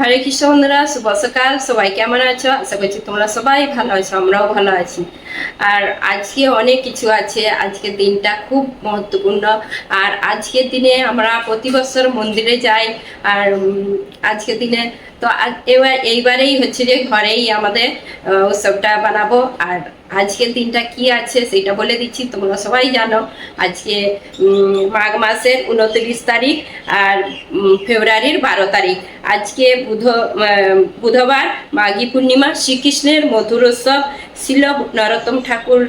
হরে কৃষ্ণ বন্ধুরা, শুভ সকাল। সবাই কেমন আছো? আশা করছি তোমরা সবাই ভালো আছো, আমরাও ভালো আছি। আর আজকে অনেক কিছু আছে। আজকের দিনটা খুব মহত্বপূর্ণ। আর আজকের দিনে আমরা প্রতি বছর মন্দিরে যাই। আর আজকের দিনে তো এবার, এইবারেই হচ্ছে যে ঘরেই আমাদের উৎসবটা বানাবো আর আজকের দিনটা কি আছে সেটা বলে দিচ্ছি, তোমরা সবাই জানো। আজকে মাঘ মাসের উনত্রিশ তারিখ আর ফেব্রুয়ারির বারো তারিখ। আজকে বুধ বুধবার মাঘী পূর্ণিমা শ্রীকৃষ্ণের মধুর উৎসব। শিল নরোত্তম ঠাকুর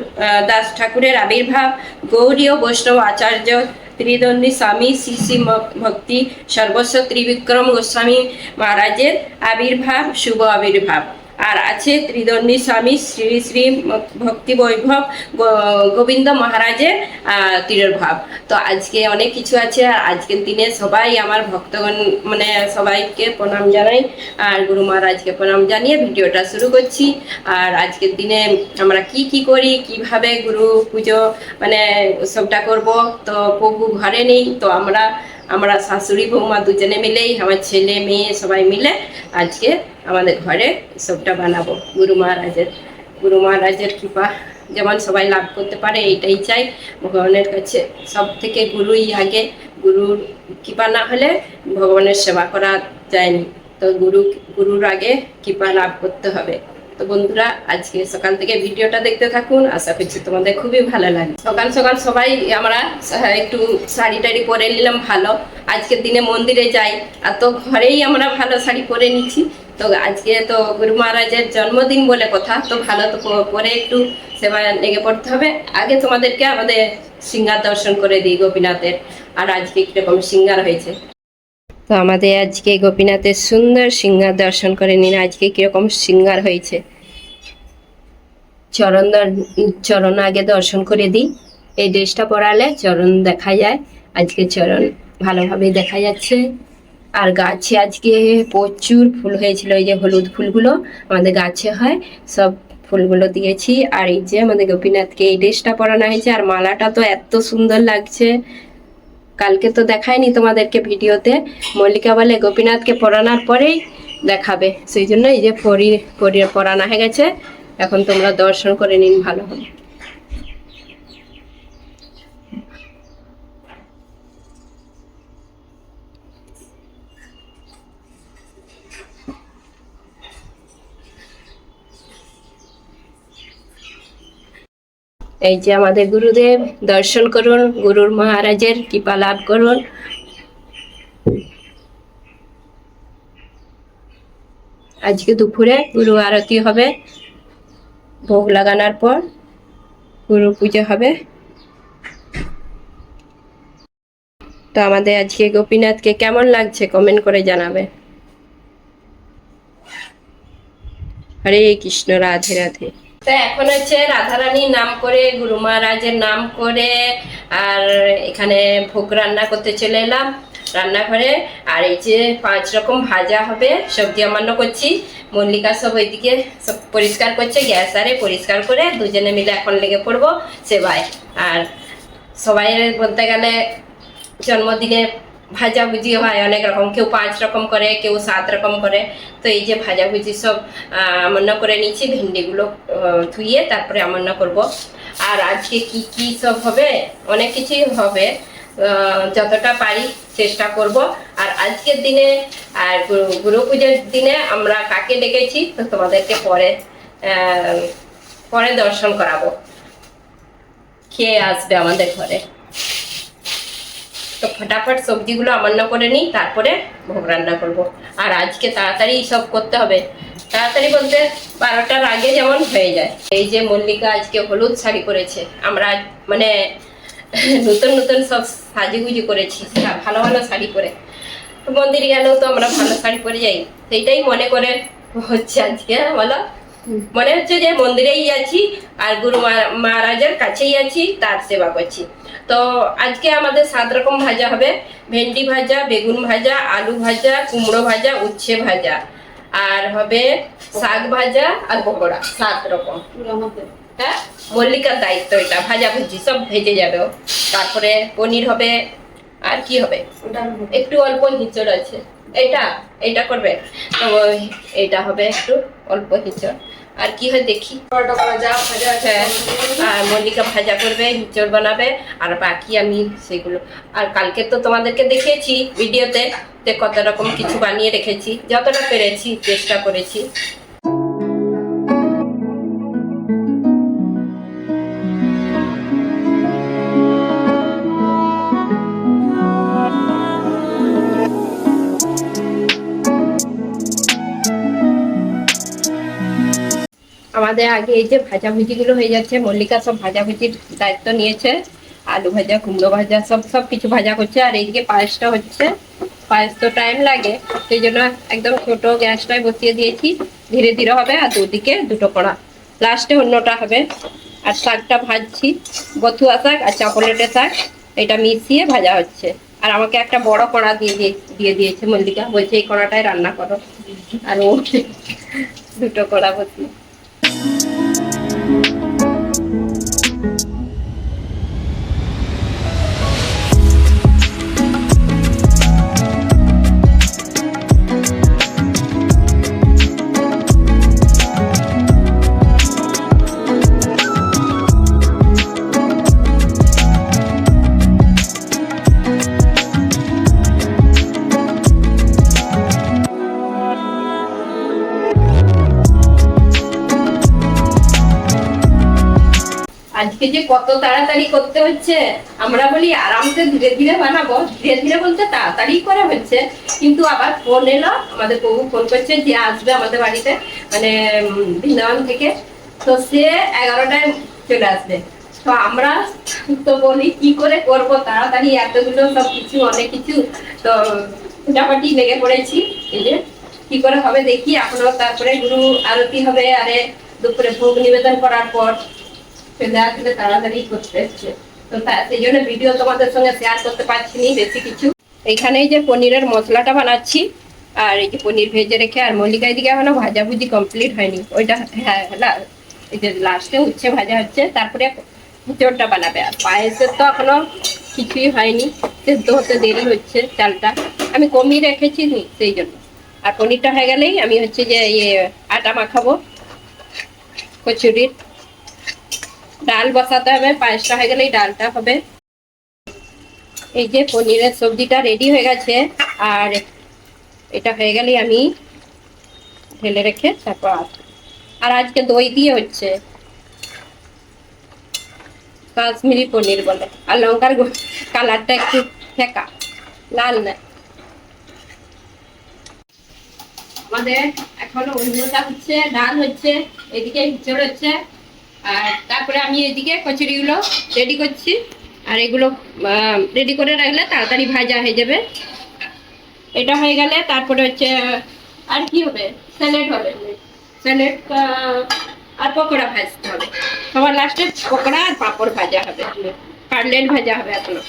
দাস ঠাকুরের আবির্ভাব। গৌরী ও বৈষ্ণব আচার্য ত্রিদণ্ডী স্বামী শ্রী শ্রী ভক্তি সর্বস্ব ত্রিবিক্রম গোস্বামী মহারাজের আবির্ভাব, শুভ আবির্ভাব। আর আছে ত্রিদণ্ডী স্বামী শ্রী শ্রী ভক্তি বৈভব গোবিন্দ মহারাজের তিরোভাব তো আজকে অনেক কিছু আছে আর আজকের দিনে সবাই আমার ভক্তগণ মানে সবাইকে প্রণাম জানাই। আর গুরু মহারাজকে প্রণাম জানিয়ে ভিডিওটা শুরু করছি। আর আজকের দিনে আমরা কি কি করি, কীভাবে গুরু পুজো মানে উৎসবটা করব, তো প্রভু ঘরে নেই, তো আমরা আমরা শাশুড়ি বৌমা দুজনে মিলেই আমার ছেলে মেয়ে সবাই মিলে আজকে আমাদের ঘরে উৎসবটা বানাবো। গুরু মহারাজের গুরু মহারাজের কৃপা যেমন সবাই লাভ করতে পারে, এইটাই চাই। ভগবানের কাছে সব থেকে গুরুই আগে। গুরুর কৃপা না হলে ভগবানের সেবা করা যায়নি। তো গুরু, গুরুর আগে কৃপা লাভ করতে হবে। তো বন্ধুরা, আজকে সকাল থেকে ভিডিওটা দেখতে থাকুন। আশা করছি তোমাদের খুবই ভালো লাগে। সকাল সকাল সবাই আমরা একটু শাড়ি টাড়ি পরে নিলাম, ভালো। আজকের দিনে মন্দিরে যাই। আর তো ঘরেই আমরা ভালো শাড়ি পরে নিচ্ছি। তো আজকে তো গুরু মহারাজের জন্মদিন বলে কথা। তো ভালো তো পরে একটু সেবা লেগে পড়তে হবে। আগে তোমাদেরকে আমাদের সিঙ্গার দর্শন করে দিই গোপীনাথের। আর আজকে কীরকম সিঙ্গার হয়েছে। তো আমাদের আজকে গোপীনাথের সুন্দর সিঙ্গার দর্শন করে নিন। আজকে কীরকম সিঙ্গার হয়েছে। চরণ চরণ আগে দর্শন করে দিই। এই ড্রেসটা পরালে চরণ দেখা যায়। আজকে চরণ ভালোভাবে দেখা যাচ্ছে। আর গাছে আজকে প্রচুর ফুল হয়েছিল। এই যে হলুদ ফুলগুলো আমাদের গাছে হয়, সব ফুলগুলো দিয়েছি। আর এই যে আমাদের গোপীনাথকে এই ড্রেসটা পরানো হয়েছে। আর মালাটা তো এত সুন্দর লাগছে। কালকে তো দেখায়নি তোমাদেরকে ভিডিওতে। মল্লিকা বলে, গোপীনাথকে পড়ানোর পরেই দেখাবে। সেই জন্য এই যে পরি পরিয়ে পড়ানো হয়ে গেছে। এখন তোমরা দর্শন করে নিন, ভালো হবে। এই যে আমাদের গুরুদেব, দর্শন করুন, গুরুর মহারাজের কৃপা লাভ করুন। আজকে দুপুরে গুরু আরতি হবে, ভোগ লাগানোর পর গুরু পুজো হবে। তো আমাদের আজকে গোপীনাথকে কেমন লাগছে কমেন্ট করে জানাবে। হরে কৃষ্ণ, রাধে রাধে। তো এখন হচ্ছে রাধারানীর নাম করে, গুরু মহারাজের নাম করে, আর এখানে ভোগ রান্না করতে চলে এলাম রান্নাঘরে। আর এই যে পাঁচ রকম ভাজা হবে, সবজি আমান্য করছি। মল্লিকা সব ওইদিকে সব পরিষ্কার করছে, গ্যাস আরে পরিষ্কার করে দুজনে মিলে এখন লেগে পড়ব সেবায়। আর সবাই বলতে গেলে জন্মদিনে ভাজাভুজি হয় অনেক রকম। কেউ পাঁচ রকম করে কেউ সাত রকম করে। তো এই যে ভাজাভুজি সব আহ, করে নিচ্ছি ভেন্ডিগুলো ধুয়ে তারপরে আমান্য করব। আর আজকে কি কি সব হবে? অনেক কিছুই হবে। যতটা পারি চেষ্টা করব। আর আজকের দিনে আর গুরু- পুজোর দিনে আমরা কাকে ডেকেছি? তো তোমাদেরকে পরে পরে দর্শন করাবো। খেয়ে আসবে আমাদের ঘরে? ফটাফট সবজিগুলো আমান্য করে নিই তারপরে ভোগ রান্না করব। আর আজকে তাড়াতাড়ি সব করতে হবে। তাড়াতাড়ি বলতে বারোটার আগে যেমন হয়ে যায়। এই যে মল্লিকা আজকে হলুদ শাড়ি পরেছে আমরা মানে নতুন নতুন সব সাজুগুজু করেছি ভালো ভালো শাড়ি পরে। মন্দিরে গেলেও তো আমরা ভালো শাড়ি পরে যাই। সেইটাই মনে করে হচ্ছে আজকে হ্যাঁ, বলো মনে হচ্ছে যে মন্দিরেই আছি আর গুরু মহা- মহারাজের কাছেই আছি তার সেবা করছি। তো আজকে আমাদের সাত রকম ভাজা হবে। ভেন্ডি ভাজা, বেগুন ভাজা, আলু ভাজা, কুমড়ো ভাজা, উচ্ছে ভাজা। আর হবে শাক ভাজা আর পকোড়া, সাত রকম। হ্যাঁ? মল্লিকার দায়িত্ব এটা, ভাজা ভুজি, সব ভেজে যাবে তারপরে পনির হবে, আর কি হবে? একটু অল্প হিচড় আছে। এটা এটা করবে। তো এটা হবে একটু অল্প হিচড়। আর কি হয় দেখি। পরোটা ভাজা ভাজা আছে। হ্যাঁ আর মল্লিকা ভাজা করবে হিচড় বানাবে আর বাকি আমি সেগুলো আর কালকে তো তোমাদেরকে দেখিয়েছি ভিডিওতে কত রকম কিছু বানিয়ে রেখেছি। যতটা পেরেছি চেষ্টা করেছি। আমাদের আগে এই যে ভাজাভুজিগুলো হয়ে যাচ্ছে, মল্লিকা সব ভাজাভুজির দায়িত্ব নিয়েছে, আলু ভাজা, কুমড়ো ভাজা, সব সব কিছু ভাজা করছে, আর এইদিকে পায়েসটা হচ্ছে, পায়েস তো টাইম লাগে, সেই জন্য একদম ছোট গ্যাসটায় বসিয়ে দিয়েছি, ধীরে ধীরে হবে, আর দুদিকে দুটো কড়া। লাস্টে অন্যটা হবে, আর শাকটা ভাজছি, বথুয়া শাক আর চকোলেটের শাক, এটা মিশিয়ে ভাজা হচ্ছে। আর আমাকে একটা বড় কড়া দিয়ে দিয়ে দিয়ে দিয়েছে মল্লিকা, বলছে এই কড়াটায় রান্না করো। আর ও দুটো কড়া বসিয়ে Bye. আজকে যে কত তাড়াতাড়ি করতে হচ্ছে, আমরা বলি আরামসে ধীরে ধীরে বানাবো। ধীরে ধীরে বলতে তাড়াতাড়ি করে হচ্ছে। কিন্তু আবার ফোন এলো, আমাদের প্রভু ফোন করছে যে আসবে আমাদের বাড়িতে। মানে বৃন্দাবন থেকে। তো সে এগারোটায় চলে আসবে। তো আমরা তো বলি, কি করে করব? তাড়াতাড়ি এতগুলো সব কিছু, অনেক কিছু। তো ফুটাফাটি লেগে পড়েছি। এই যে, কি করে হবে দেখি। এখনও তারপরে গুরু আরতি হবে, আরে দুপুরে ভোগ নিবেদন করার পর। আসলে তাড়াতাড়ি করতে হচ্ছে। তো সেই জন্য ভিডিও তোমাদের সঙ্গে শেয়ার করতে পারছি নি, বেশি কিছু। এইখানে যে পনিরের মশলাটা বানাচ্ছি, আর এই যে পনির ভেজে রেখে, আর মল্লিকা এদিকে এখনও ভাজাভুজি কমপ্লিট হয়নি। ওইটা হ্যাঁ লা- এই যে লাস্টে উচ্ছে ভাজা হচ্ছে, তারপরে খিচুড়টা বানাবে। আর পায়েসের তো এখনও কিছুই হয়নি, সেদ্ধ হতে দেরি হচ্ছে চালটা। আমি কমিয়ে রেখেছি নি, সেই জন্য। আর পনিরটা হয়ে গেলেই আমি হচ্ছে যে ইয়ে আটা মাখাবো, কচুরির। ডাল বসাতে হবে, পায়েসটা হয়ে গেলেই ডালটা হবে। এই যে পনিরের সবজিটা রেডি হয়ে গেছে, আর এটা হয়ে গেলেই আমি ঢেলে রেখে তারপর আর আজকে দই দিয়ে হচ্ছে। কাশ্মীরি পনির বলে। আর লঙ্কার কালারটা একটু ফেঁকা, লাল না। আমাদের এখনও অন্যটা হচ্ছে, ডাল হচ্ছে, এদিকে হিচড় হচ্ছে। আর তারপরে আমি এদিকে কচুরিগুলো রেডি করছি। আর এগুলো রেডি করে রাখলে তাড়াতাড়ি ভাজা হয়ে যাবে। এটা হয়ে গেলে তারপরে হচ্ছে, আর কি হবে? স্যালাড হবে। স্যালাড আর পকোড়া ভাজতে হবে। সবার লাস্টে পকোড়া আর পাঁপড় ভাজা হবে। কাটলেট ভাজা হবে এখনও।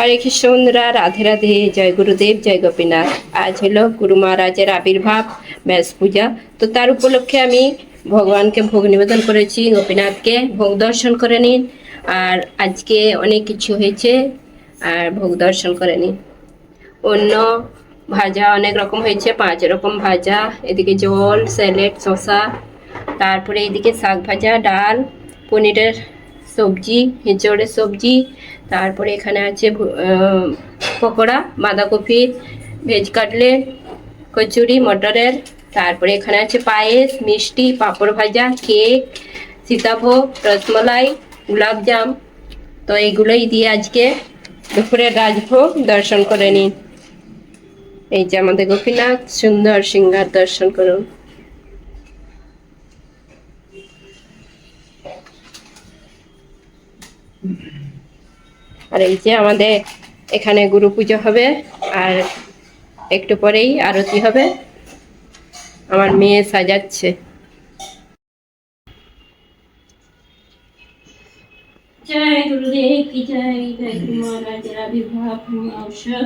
হরে কৃষ্ণ রাধে রাধে, জয় গুরুদেব, জয় গোপীনাথ। আজ হলো গুরু মহারাজের আবির্ভাব, ব্যাস পূজা। তো তার উপলক্ষে আমি ভগবানকে ভোগ নিবেদন করেছি, গোপীনাথকে ভোগ দর্শন করে নিন। আর আজকে অনেক কিছু হয়েছে, আর ভোগ দর্শন করে নিন। অন্য ভাজা অনেক রকম হয়েছে, পাঁচ রকম ভাজা, এদিকে জল, স্যালেড, শসা, তারপরে এদিকে শাক ভাজা, ডাল, পনিরের সবজি এঁচড়ের সবজি তারপরে এখানে আছে পকোড়া, বাঁধাকপি, ভেজ কাটলেট, কচুরি, মটরের। তারপরে এখানে আছে পায়েস, মিষ্টি, পাঁপড় ভাজা, কেক, সীতাভোগ, রসমলাই গোলাপজাম তো এইগুলোই দিয়ে আজকে দুপুরের রাজভোগ দর্শন করে নিন। এই যে আমাদের গোপীনাথ, সুন্দর সিংহার দর্শন করুন। আর এই যে আমাদের এখানে গুরু পুজো হবে আর একটু পরেই আরতি হবে। আমার মেয়ে সাজাচ্ছে। জয় গুরুদেব কি জয় জয়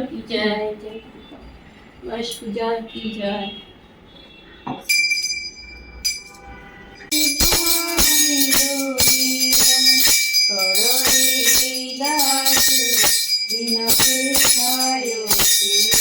কি জয় জয় পূজা কি জয়। করো Tina Pisa Yoshina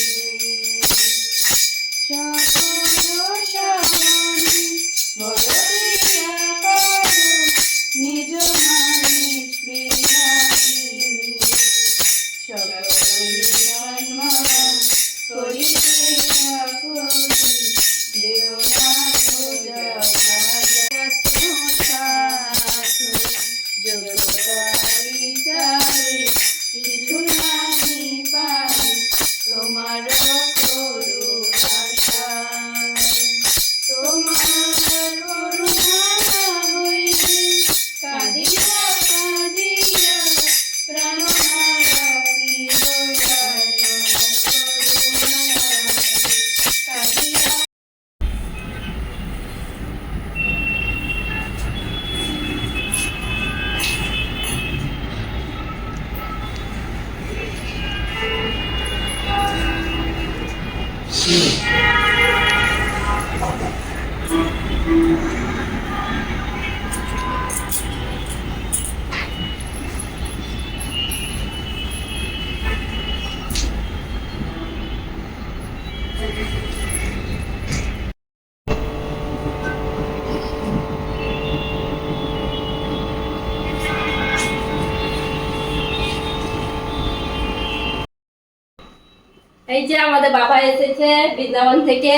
এই যে আমাদের বাবা এসেছে বৃন্দাবন থেকে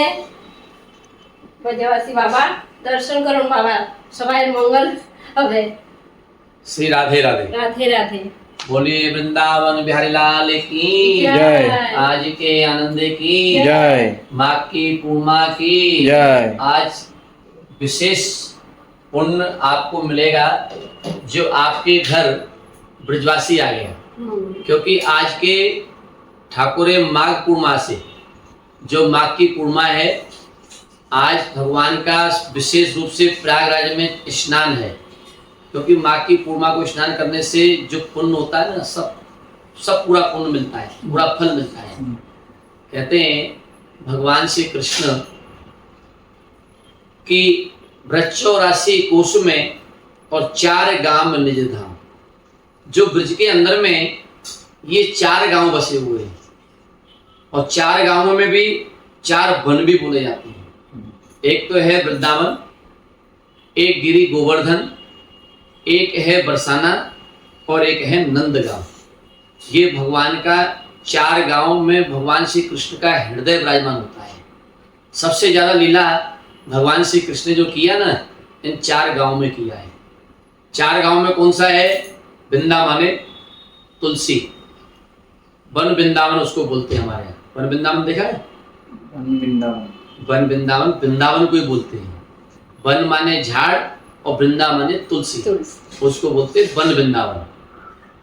ব্রজবাসী বাবা দর্শন করুন বাবা সবাই মঙ্গল হবে श्री राधे राधे রাধে রাধে बोलिए वृंदावन बिहारी लाल की जय। आज के आनंद की जय माँ की पूर्णिमा की जय आज विशेष पुण्य आपको मिलेगा जो आपके घर ब्रजवासी आ गया হুম, क्योंकि आज के ठाकुरे माघ पूर्णिमा से। जो माघ की पूर्णिमा है आज भगवान का विशेष रूप से प्रयागराज में स्नान है। क्योंकि माघ की पूर्णिमा को स्नान करने से जो पुण्य होता है ना सब सब पूरा पुण्य मिलता है पूरा फल मिलता है। कहते हैं भगवान श्री कृष्ण की वृक्षो राशि कोश में और चार गाँव में निज धाम। जो ब्रज के अंदर में ये चार गाँव बसे हुए हैं। और चार गाँवों में भी चार वन भी बोले जाते हैं। एक तो है वृंदावन, एक गिरी गोवर्धन, एक है बरसाना और एक है नंदगांव। ये भगवान का चार गाँव में भगवान श्री कृष्ण का हृदय विराजमान होता है। सबसे ज़्यादा लीला भगवान श्री कृष्ण ने जो किया ना, इन चार गाँव में किया है। चार गाँव में कौन सा है? वृंदावन, तुलसी। वन वृंदावन उसको बोलते हैं हमारे यहाँ। वन वृंदावन देखा है? वृंदावन वन वृंदावन वृंदावन को ही बोलते हैं। वन माने झाड़ और वृंदावन माने तुलसी। उसको बोलते हैं वन वृंदावन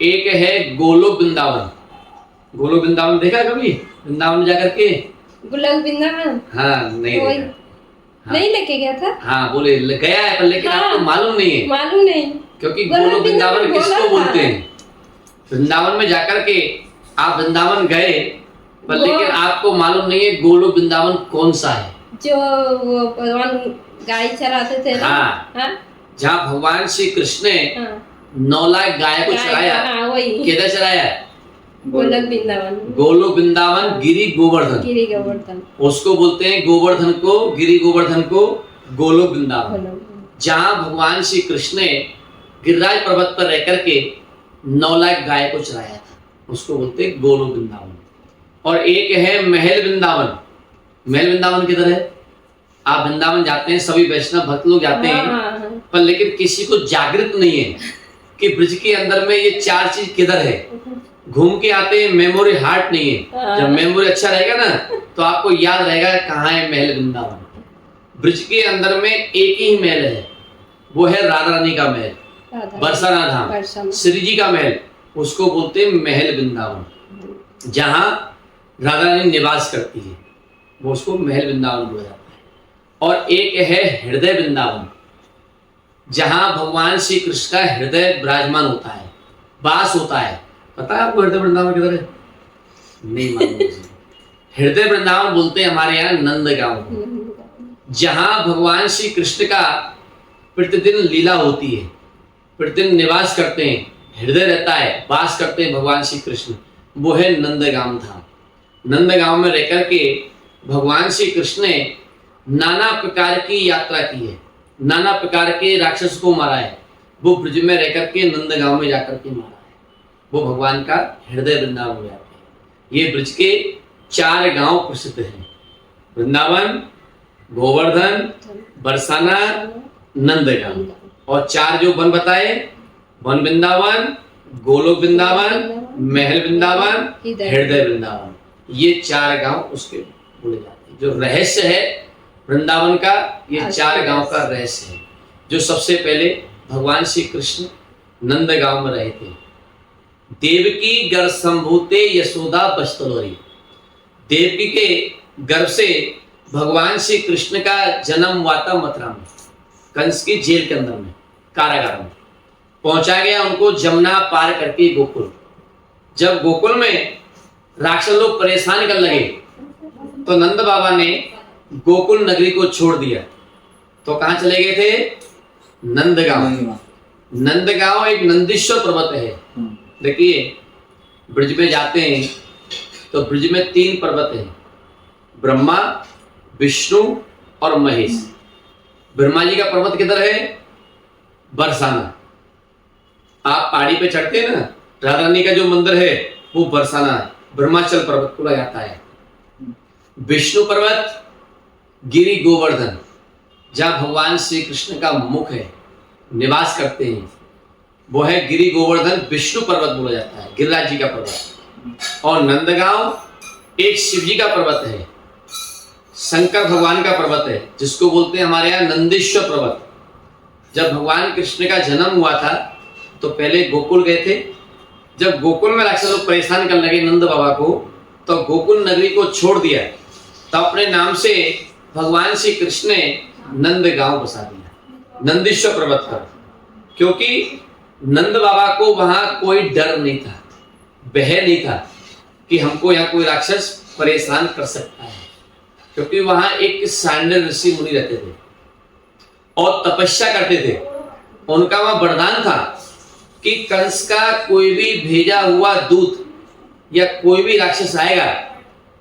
एक है गोलोक वृंदावन गोलोक वृंदावन देखा है कभी? वृंदावन जाकर के? गुलाब वृंदावन हाँ नहीं हाँ। नहीं लेके गया था? हाँ बोले गया है पर लेकिन हाँ। आपको मालूम नहीं है। मालूम नहीं। क्योंकि गोलोक वृंदावन वृंदावन किसको बोलते हैं? वृंदावन में जाकर के आप वृंदावन गए पर लेकिन आपको मालूम नहीं है गोलोक वृंदावन कौन सा है। जो वो भगवान गाय चराते थे हाँ। हाँ। जहाँ भगवान श्री कृष्ण ने हाँ। नौ लाख गाय को चढ़ाया हाँ किधर चढ़ाया गोलक वृंदावन। गोलोक वृंदावन गिरी गोवर्धन। गिरी गोवर्धन। उसको बोलते हैं गोवर्धन को गिरी गोवर्धन को गोलोक वृंदावन। जहाँ भगवान श्री कृष्ण ने गिरिराज पर्वत पर रह करके नौ लाख गाय को चराया था उसको बोलते हैं गोलोक वृंदावन। और एक है महल वृंदावन। महल वृंदावन किधर है? आप वृंदावन जाते हैं सभी वैष्णव भक्त लोग जाते हाँ, हैं हाँ, हाँ। पर लेकिन किसी को जागृत नहीं है कि ब्रज के अंदर में ये चार चीज़ किधर है। घूम के आते हैं मेमोरी हार्ट नहीं है। जब मेमोरी अच्छा रहेगा ना तो आपको याद रहेगा कहाँ है महल वृंदावन। ब्रिज के अंदर में एक ही महल है वो है राधा रानी का महल। बरसाना धाम श्री जी का महल उसको बोलते हैं महल वृंदावन। जहाँ राधा रानी निवास करती है। वो उसको महल वृंदावन बोला जाता है। और एक है हृदय वृंदावन, जहाँ भगवान श्री कृष्ण का हृदय विराजमान होता है, वास होता है। पता है आपको हृदय वृंदावन किधर है? नहीं मालूम हृदय वृंदावन बोलते हैं हमारे यहाँ नंद गाँव। जहाँ भगवान श्री कृष्ण का प्रतिदिन लीला होती है, प्रतिदिन निवास करते हैं, हृदय रहता है, वास करते हैं भगवान श्री कृष्ण। वो है नंदगाम धाम। नंदगांव में रह करके भगवान श्री कृष्ण ने नाना प्रकार की यात्रा की है। नाना प्रकार के राक्षस को मारा है। वो ब्रज में रह करके नंदगांव में जाकर के मारा है। वो भगवान का हृदय वृंदावन हो जाते हैं। ये ब्रज के चार गाँव प्रसिद्ध हैं। वृंदावन गोवर्धन बरसाना नंदगांव। और चार जो वन बताए वन वृंदावन गोलोक वृंदावन महल वृंदावन हृदय। हृदय वृंदावन। ये चार गाँव उसके बोले जाते हैं। जो रहस्य है वृंदावन का ये अच्छा, चार गाँव का रहस्य। रहस्य है। जो सबसे पहले भगवान श्री कृष्ण नंद गाँव में रहे थे। देवकी गर्भ संभूते यशोदा बस्तलोरी। देवकी के गर्भ से भगवान श्री कृष्ण का जन्म हुआ था मथुरा में कंस की जेल के अंदर में कारागार में। पहुँचा गया उनको जमुना पार करके गोकुल। जब गोकुल में राक्षस लोग परेशान कर लगे। तो नंद बाबा ने गोकुल नगरी को छोड़ दिया। तो कहाँ चले गए थे? नंदगांव। नंदगांव। एक नंदीश्वर पर्वत है। देखिए ब्रिज में जाते हैं तो ब्रिज में तीन पर्वत हैं। ब्रह्मा विष्णु और महेश। ब्रह्मा जी का पर्वत किधर है? बरसाना। आप पहाड़ी पे चढ़ते हैं ना राधा रानी का जो मंदिर है वो बरसाना है। ब्रह्माचल पर्वत को जाता है। विष्णु पर्वत, गिरी गोवर्धन, जहाँ भगवान श्री कृष्ण का मुख है, निवास करते हैं। वो है गिरी गोवर्धन, विष्णु पर्वत बोला जाता है, गिरिराज जी का पर्वत। और नंदगांव, एक शिव जी का पर्वत है। शंकर भगवान का पर्वत है, जिसको बोलते हैं हमारे यहाँ नंदेश्वर पर्वत। जब भगवान कृष्ण का जन्म हुआ था तो पहले गोकुल गए थे जब गोकुल में राक्षस लोग परेशान करने लगे नंद बाबा को तो गोकुल नगरी को छोड़ दिया। तो अपने नाम से भगवान श्री कृष्ण ने नंद गाँव बसा दिया। नंदीश्वर पर्वत पर। क्योंकि नंद बाबा को वहाँ कोई डर नहीं था भय नहीं था कि हमको यहाँ कोई राक्षस परेशान कर सकता है। क्योंकि वहाँ एक सांडल ऋषि मुनि रहते थे और तपस्या करते थे। उनका वहाँ वरदान था कि कंस का कोई भी भेजा हुआ दूत या कोई भी राक्षस आएगा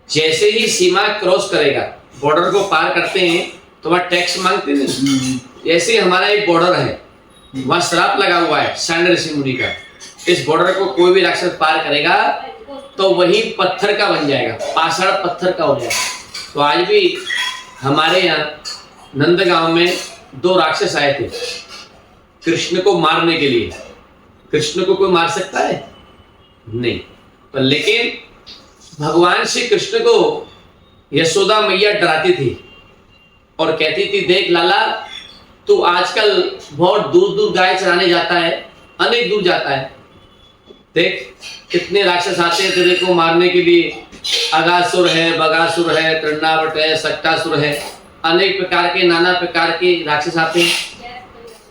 जैसे ही सीमा क्रॉस करेगा बॉर्डर को पार करते हैं तो वहाँ टैक्स मांगते नहीं ऐसे ही हमारा एक बॉर्डर है वहाँ श्राप लगा हुआ है सांड ऋषि मुनि का। इस बॉर्डर को कोई भी राक्षस पार करेगा तो वही पत्थर का बन जाएगा पाषाण पत्थर का हो जाएगा। तो आज भी हमारे यहाँ नंदगांव में दो राक्षस आए थे कृष्ण को मारने के लिए। कृष्ण को कोई मार सकता है? नहीं। पर लेकिन भगवान श्री कृष्ण को यशोदा मैया डराती थी और कहती थी, देख लाला, तू आजकल बहुत दूर दूर गाय चराने जाता है, अनेक दूर जाता है। देख, कितने राक्षस आते हैं तेरे को मारने के लिए। अगासुर है, बगासुर है तृणावट है सट्टासुर है। अनेक प्रकार के, नाना प्रकार के राक्षस आते हैं।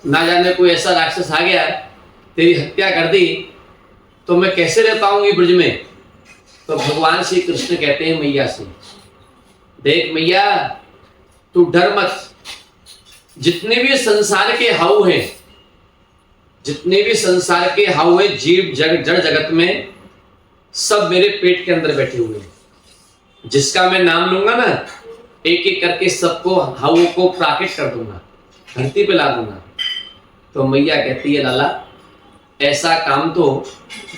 ना जाने कोई ऐसा राक्षस आ गया तेरी हत्या कर दी तो मैं कैसे रह पाऊँगी ब्रज में? तो भगवान श्री कृष्ण कहते हैं मैया से, देख मैया, तू डर मत। जितने भी संसार के हाउ हैं, जितने भी संसार के हाउ हैं, जीव, जग, जड़ जगत में, सब मेरे पेट के अंदर बैठे हुए हैं। जिसका मैं नाम लूँगा ना, एक एक करके सबको हाउ को प्राकृत कर दूँगा, धरती पे ला दूँगा। तो मैया कहती है, लाला ऐसा काम तो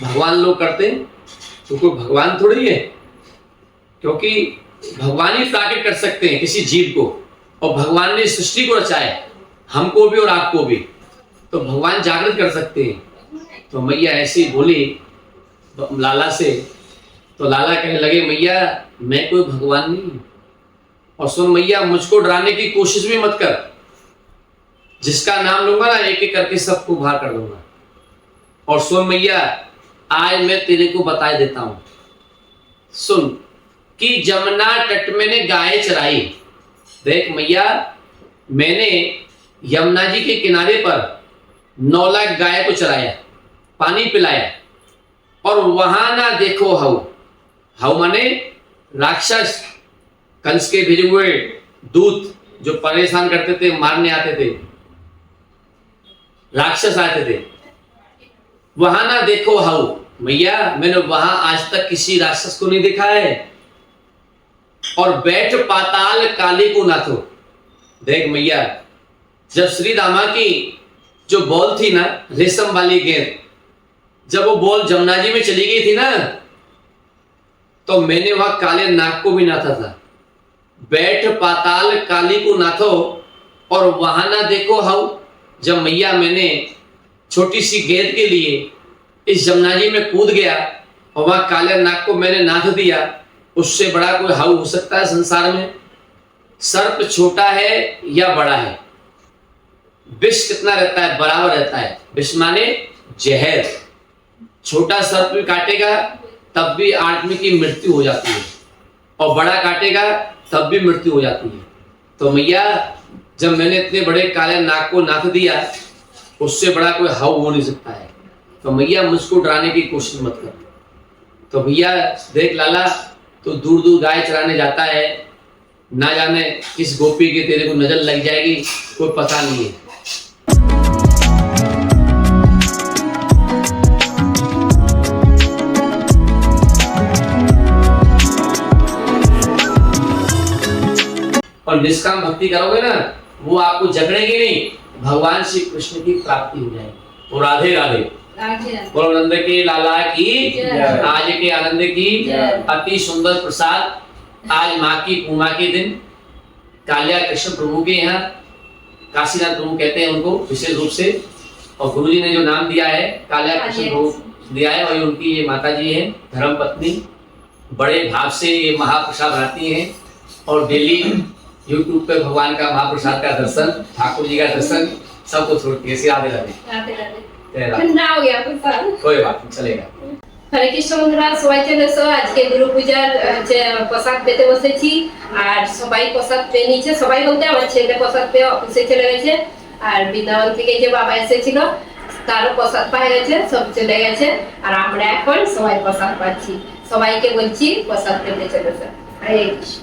भगवान लोग करते हैं। तो कोई भगवान थोड़ी है? क्योंकि भगवान ही प्राकृत कर सकते हैं किसी जीव को। और भगवान ने सृष्टि को रचा है हमको भी और आपको भी। तो भगवान जागृत कर सकते हैं। तो मैया ऐसी बोली, लाला से तो लाला कहने लगे, मैया, मैं कोई भगवान नहीं और सुन मैया, मुझको डराने की कोशिश भी मत कर। जिसका नाम लूँगा ना एक एक करके सबको बाहर कर दूँगा। और सुन मैया आज मैं तेरे को बता देता हूँ। सुन, कि जमुना तट मैंने गाय चराई। देख मैया मैंने यमुना जी के किनारे पर नौ लाख गाय को चराया, पानी पिलाया, और वहाँ ना देखो हाउ हाउ माने राक्षस, कंस के भेजे हुए दूत जो परेशान करते थे, मारने आते थे। राक्षस आते थे। वहाँ ना देखो हाउ। मैया, मैंने वहाँ आज तक किसी राक्षस को नहीं देखा है। और बैठ पाताल काली को ना नाथो देख मैया, जब श्री रामा की जो बॉल थी ना, रेशम वाली गेंद, जब वो बॉल जमुना जी में चली गई थी ना तो मैंने वहाँ काले नाक को भी नाथा था। बैठ पाताल काली को नाथो, और वहाँ ना देखो हाउ, जब मैया मैंने छोटी सी गेंद के लिए इस जमुना जी में कूद गया। और वहाँ काले नाग को मैंने नाथ दिया। उससे बड़ा कोई हाउ हो सकता है संसार में? सर्प छोटा है या बड़ा है? विष कितना रहता है? बराबर रहता है। विष माने जहर। छोटा सर्प भी काटेगा, तब भी आदमी की मृत्यु हो जाती है। और बड़ा काटेगा, तब भी मृत्यु हो जाती है। तो मैया, जब मैंने इतने बड़े काले नाग को नाथ दिया उससे बड़ा कोई हाउ हो नहीं सकता है। तो मैया मुझको डराने की कोशिश मत कर। तो भैया देख लाला तो दूर दूर गाय चराने जाता है। ना जाने किस गोपी के तेरे को नज़र लग जाएगी, कोई पता नहीं है। और निष्काम भक्ति करोगे ना, वो आपको झगड़ेगी नहीं। भगवान श्री कृष्ण की प्राप्ति हो जाएगी। तो राधे राधे। बोलो नंद के लाला की आज के आनंद की अति सुंदर प्रसाद। आज माँ की पूर्णिमा के दिन। कालिया कृष्ण प्रभु के यहाँ। काशीनाथ प्रभु कहते हैं उनको विशेष रूप से। और गुरु जी ने जो नाम दिया है कालिया कृष्ण प्रभु दिया है और ये उनकी ये माता जी है धर्म पत्नी बड़े भाव से ये महाप्रसाद बनाती हैं। और डेली यूट्यूब पे भगवान का महाप्रसाद का दर्शन ठाकुर जी का दर्शन सबको छोड़ती है राधे राधे রাধে রাধে जय राधे। ঠান্ডা হয়ে গেছে প্রসাদ कोई बात नहीं चलेगा হরে কৃষ্ণ বন্ধুরা সবাই চলে এসো আজকে গুরু পূজার আহ, যে প্রসাদ পেতে বসেছি আর সবাই প্রসাদ পেয়ে নিয়েছে সবাই বলতে আমার ছেলে প্রসাদ পেয়ে অফিসে চলে গেছে আর বৃন্দাবন থেকে যে বাবা এসেছিল তারও প্রসাদ পাওয়া গেছে সব চলে গেছে আর আমরা এখন সবাই প্রসাদ পাচ্ছি সবাইকে বলছি প্রসাদ পেতে চলেছে হরে কৃষ্ণ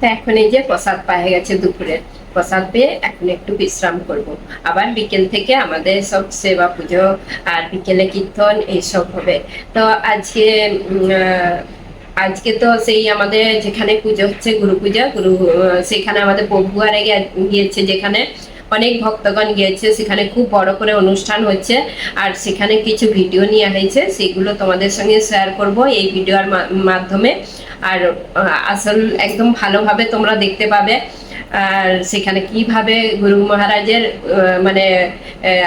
তো এখন এই যে প্রসাদ পাওয়া গেছে দুপুরে, প্রসাদ পেয়ে এখন একটু বিশ্রাম করব। আবার বিকেল থেকে আমাদের সব সেবা পুজো আর বিকেলে কীর্তন এইসব হবে। তো আজকে আজকে তো সেই আমাদের যেখানে পুজো হচ্ছে গুরু পূজা, গুরু সেখানে আমাদের বহুয়ারে গিয়েছে যেখানে অনেক ভক্তগণ গিয়েছে, সেখানে খুব বড় করে অনুষ্ঠান হচ্ছে আর সেখানে কিছু ভিডিও নেওয়া হয়েছে, সেগুলো তোমাদের সঙ্গে শেয়ার করব। এই ভিডিওর মাধ্যমে আর আসল একদম ভালোভাবে তোমরা দেখতে পাবে, আর সেখানে কীভাবে গুরু মহারাজের মানে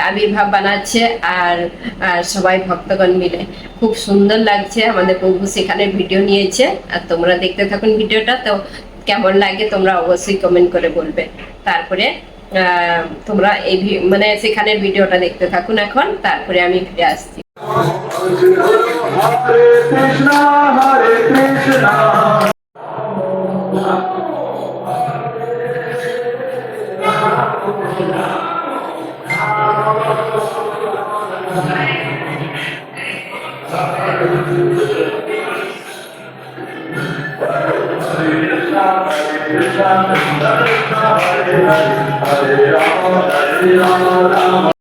আবির্ভাব বানাচ্ছে আর সবাই ভক্তগণ মিলে। খুব সুন্দর লাগছে, আমাদের প্রভু সেখানে ভিডিও নিয়েছে, আর তোমরা দেখতে থাকুন ভিডিওটা, তো কেমন লাগে তোমরা অবশ্যই কমেন্ট করে বলবে। তারপরে তোমরা এই মানে সেখানের ভিডিওটা দেখতে থাকুন এখন, তারপরে আমি ফিরে আসছি। Hare Krishna, Hare Krishna. Hare Rama, Hare Rama.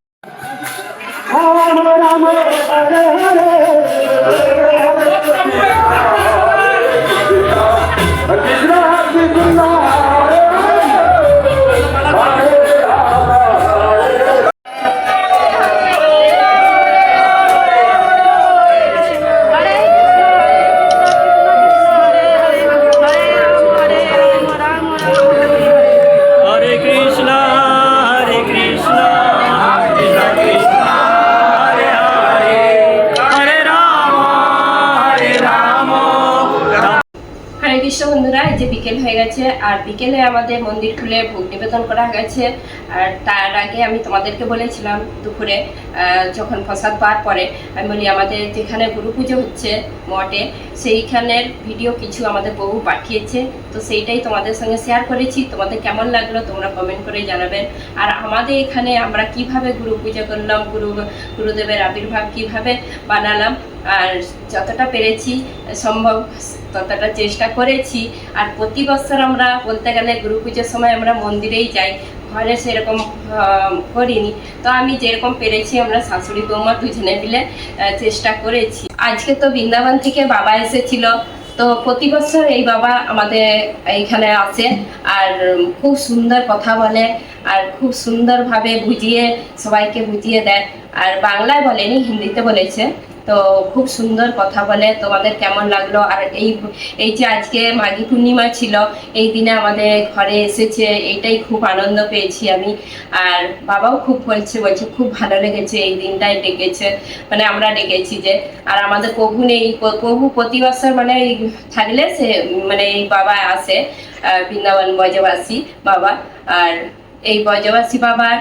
Rama Rama, Hare Hare. Krishna, Krishna, গেছে আর বিকেলে আমাদের মন্দির খুলে ভোগ নিবেদন করা গেছে আর তার আগে আমি তোমাদেরকে বলেছিলাম দুপুরে যখন প্রসাদ পাওয়ার পরে, আমি বলি, আমাদের যেখানে গুরু পুজো হচ্ছে মঠে, সেইখানের ভিডিও কিছু আমাদের বহু পাঠিয়েছে। তো সেইটাই তোমাদের সঙ্গে শেয়ার করেছি। তোমাদের কেমন লাগল তোমরা কমেন্ট করে জানাবেন। আর আমাদের এখানে আমরা কীভাবে গুরু পুজো করলাম, গুরু, গুরুদেবের আবির্ভাব কীভাবে বানালাম আর যতটা পেরেছি, সম্ভব ততটা চেষ্টা করেছি। আর প্রতি বছর আমরা বলতে গেলে গুরু পুজোর সময় আমরা মন্দিরেই যাই। ঘরে সেরকম করিনি। তো আমি যেরকম পেরেছি, আমরা শাশুড়ি বৌমা দুজনে মিলে চেষ্টা করেছি। আজকে তো বৃন্দাবন থেকে বাবা এসেছিল। তো প্রতি বছর এই বাবা আমাদের এইখানে আসে আর খুব সুন্দর কথা বলে আর খুব সুন্দরভাবে বুঝিয়ে সবাইকে বুঝিয়ে দেয়। আর বাংলায় বলেনি, হিন্দিতে বলেছে। তো খুব সুন্দর কথা বলে, তোমাদের কেমন লাগল? আর এই এই যে আজকে মাঘী পূর্ণিমা ছিল, এই দিনে আমাদের ঘরে এসেছে, এইটাই খুব আনন্দ পেয়েছি আমি। আর বাবাও খুব বলছে বলছে খুব ভালো লেগেছে, এই দিনটাই ডেকেছে মানে আমরা ডেকেছি যে। আর আমাদের প্রভু নেই, প্রভু প্রতি বছর মানে থাকলে সে মানে এই বাবা আসে বৃন্দাবন ব্রজবাসী বাবা। আর এই ব্রজবাসী বাবার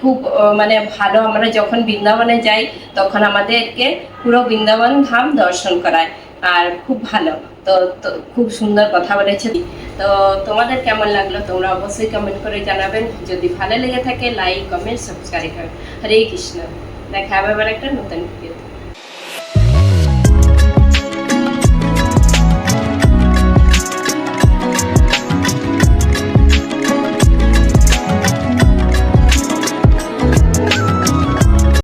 খুব মানে ভালো আমরা যখন বৃন্দাবনে যাই, তখন আমাদেরকে পুরো বৃন্দাবন ধাম দর্শন করায় আর খুব ভালো। তো খুব সুন্দর কথা বলেছে। তো তোমাদের কেমন লাগল? তোমরা অবশ্যই কমেন্ট করে জানাবেন। যদি ভালো লেগে থাকে লাইক কমেন্ট সাবস্ক্রাইব করো। হরে কৃষ্ণ। দেখা হবে আবার একটা নতুন ভিডিও